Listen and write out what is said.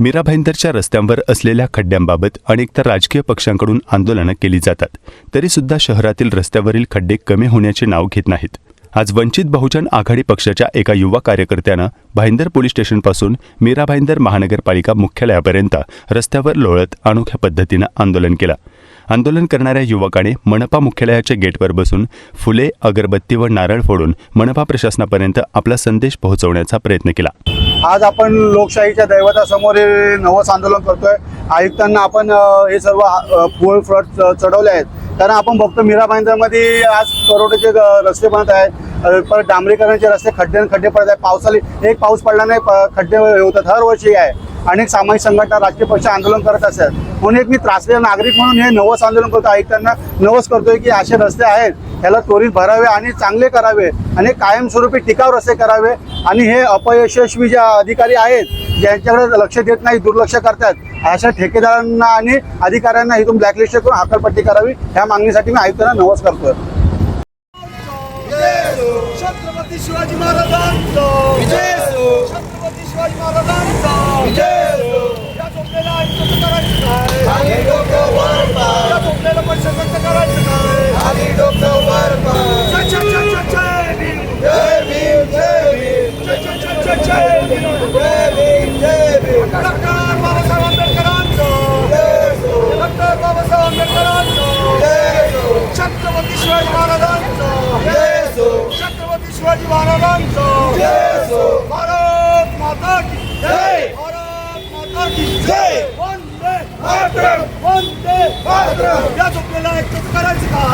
मीरा भाईंदरच्या रस्त्यांवर असलेल्या खड्ड्यांबाबत अनेकदा राजकीय पक्षांकडून आंदोलनं केली जातात. तरीसुद्धा शहरातील रस्त्यावरील खड्डे कमी होण्याचे नाव घेत नाहीत. आज वंचित बहुजन आघाडी पक्षाच्या एका युवा कार्यकर्त्यानं भाईंदर पोलीस स्टेशनपासून मीरा भाईंदर महानगरपालिका मुख्यालयापर्यंत रस्त्यावर लोळत अनोख्या पद्धतीनं आंदोलन केलं. आंदोलन करणाऱ्या युवकाने मनपा मुख्यालयाच्या गेटवर बसून फुले अगरबत्ती व नारळ फोडून मनपा प्रशासनापर्यंत आपला संदेश पोहोचवण्याचा प्रयत्न केला. आज आपण लोकशाहीच्या दैवतासमोर हे नवस आंदोलन करतोय. आयुक्तांना आपण हे सर्व अ, फुल च- चढवले आहेत. कारण आपण बघतो मीरा भाईंदरमध्ये आज करोडचे रस्ते बनत आहेत. परत डांबरीकरणाचे रस्ते खड्डे खड्डे पडत आहेत. पावसाळी एक पाऊस पडला नाही प- खड्डे होतात हर वर्षी आहे. अनेक सामाजिक संघटना राजकीय पक्ष आंदोलन करत असतात. म्हणून एक मी त्रासलेला नागरिक म्हणून हे नवस आंदोलन करतो. आयुक्तांना नवस करतोय की असे रस्ते आहेत. त्याला त्वरित भरावे आणि चांगले करावे आणि कायमस्वरूपी टिकाव रस्ते करावे. आणि हे अपयशस्वी ज्या अधिकारी आहेत ज्यांच्याकडे लक्ष देत नाही दुर्लक्ष करतात अशा ठेकेदारांना आणि अधिकाऱ्यांना इथून ब्लॅकलिस्ट करून हकालपट्टी करावी ह्या मागणीसाठी मी आयुक्तांना नवस करतोय. छत्रपती शिवाजी महाराजांचा. छत्रपती शिवाजी महाराजांचा. या छत्रपती शिवाजी महाराजांचं छत्रपती शिवाजी महाराजांचं भारत माता की जय भारत माता की जय वंदे मातरम वंदे मातरम या झोपलेला एकच करायचं काय